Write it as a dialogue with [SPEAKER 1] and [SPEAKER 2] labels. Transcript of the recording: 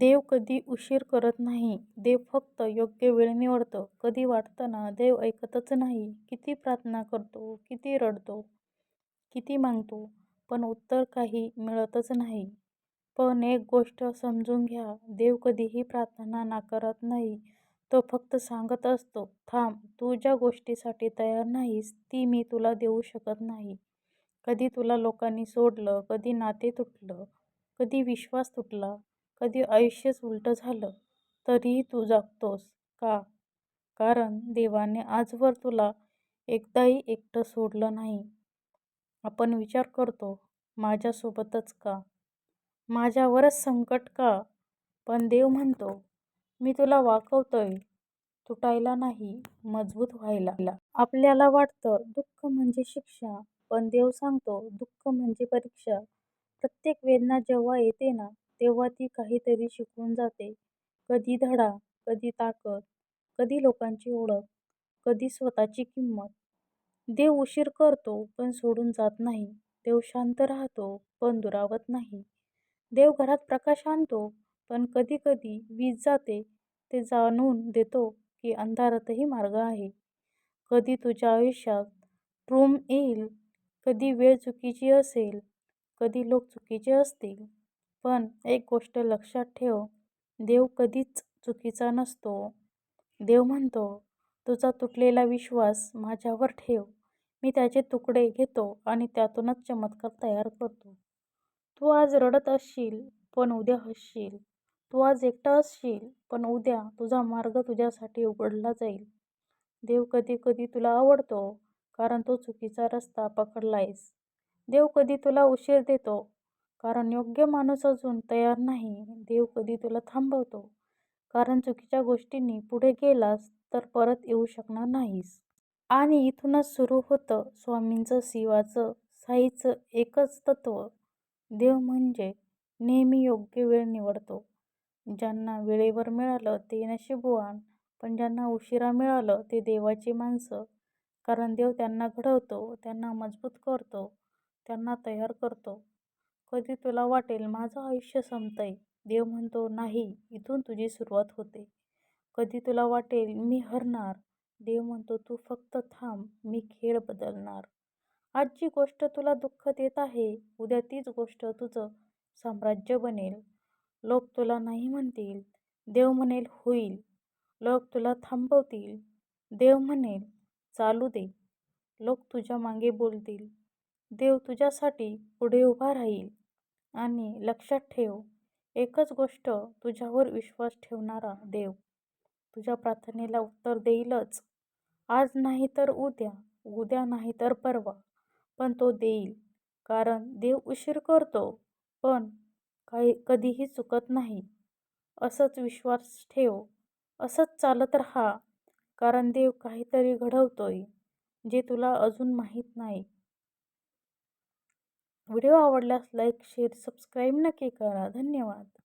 [SPEAKER 1] देव कधी उशीर करत नाही. देव फक्त योग्य वेळ निवडतो. कधी वाटतं ना, देव ऐकतच नाही. किती प्रार्थना करतो, किती रडतो, किती मागतो, पण उत्तर काही मिळतच नाही. पण एक गोष्ट समजून घ्या, देव कधीही प्रार्थना नाकारत नाही. तो फक्त सांगत असतो, थांब, तू ज्या गोष्टीसाठी तयार नाहीस, ती मी तुला देऊ शकत नाही. कधी तुला लोकांनी सोडलं, कधी नाते तुटलं, कधी विश्वास तुटला, कधी आयुष्यच उलटं झालं, तरीही तू जागतोस का? कारण देवाने आजवर तुला एकदाही एकटं सोडलं नाही. आपण विचार करतो, माझ्यासोबतच का? माझ्यावरच संकट का? पण देव म्हणतो, मी तुला वाकवतोय, तुटायला नाही, मजबूत व्हायला. आपल्याला वाटतं दुःख म्हणजे शिक्षा, पण देव सांगतो, दुःख म्हणजे परीक्षा. प्रत्येक वेदना जेव्हा येते ना, तेव्हा ती काहीतरी शिकून जाते. कधी धडा, कधी ताकद, कधी लोकांची ओळख, कधी स्वतःची किंमत. देव उशीर करतो, पण सोडून जात नाही. देव शांत राहतो, पण दुरावत नाही. देव घरात प्रकाश आणतो, पण कधी कधी वीज जाते, ते जाणवून देतो की अंधारातही मार्ग आहे. कधी तुझ्या आयुष्यात ट्रूम येईल, कधी वेळ चुकीची असेल, कधी लोक चुकीचे असतील. पण एक गोष्ट लक्षात ठेव, देव कधीच चुकीचा नसतो. देव म्हणतो, तुझा तुटलेला विश्वास माझ्यावर ठेव. मी त्याचे तुकडे घेतो आणि त्यातूनच चमत्कार तयार करतो. तू आज रडत असशील, पण उद्या हसशील. तू आज एकटा असशील, पण उद्या तुझा मार्ग तुझ्यासाठी उघडला जाईल. देव कधी कधी तुला आवडतो, कारण तू चुकीचा रस्ता पकडलायस. देव कधी तुला उशीर देतो, कारण योग्य माणूस अजून तयार नाही. देव कधी तुला थांबवतो, कारण चुकीच्या गोष्टींनी पुढे गेलास तर परत येऊ शकणार नाहीस. आणि इथूनच सुरू होतं स्वामींचं, शिवाचं, साईचं एकच तत्त्व, देव म्हणजे नेहमी योग्य वेळ निवडतो. ज्यांना वेळेवर मिळालं ते नशीबवान, पण ज्यांना उशिरा मिळालं ते देवाची माणसं. कारण देव त्यांना घडवतो, त्यांना मजबूत करतो, त्यांना तयार करतो. कधी तुला वाटेल माझं आयुष्य संपतंय. देव म्हणतो, नाही, इथून तुझी सुरुवात होते. कधी तुला वाटेल मी हरणार. देव म्हणतो, तू फक्त थांब, मी खेळ बदलणार. आज जी गोष्ट तुला दुःख देत आहे, उद्या तीच गोष्ट तुझं साम्राज्य बनेल. लोक तुला नाही म्हणतील, देव म्हणेल होईल. लोक तुला थांबवतील, देव म्हणेल चालू दे. लोक तुझ्या मागे बोलतील, देव तुझ्यासाठी पुढे उभा राहील. आणि लक्षात ठेव, एकच गोष्ट, तुझ्यावर विश्वास ठेवणारा देव तुझ्या प्रार्थनेला उत्तर देईलच. आज नाही तर उद्या, उद्या नाही तर परवा, पण तो देईल. कारण देव उशीर करतो, पण कधीही चुकत नाही. असंच विश्वास ठेव, असंच चालत राहा, कारण देव काहीतरी घडवतोय, जे तुला अजून माहीत नाही. व्हिडिओ आवडल्यास लाईक, शेअर, सबस्क्राईब नक्की करा. धन्यवाद.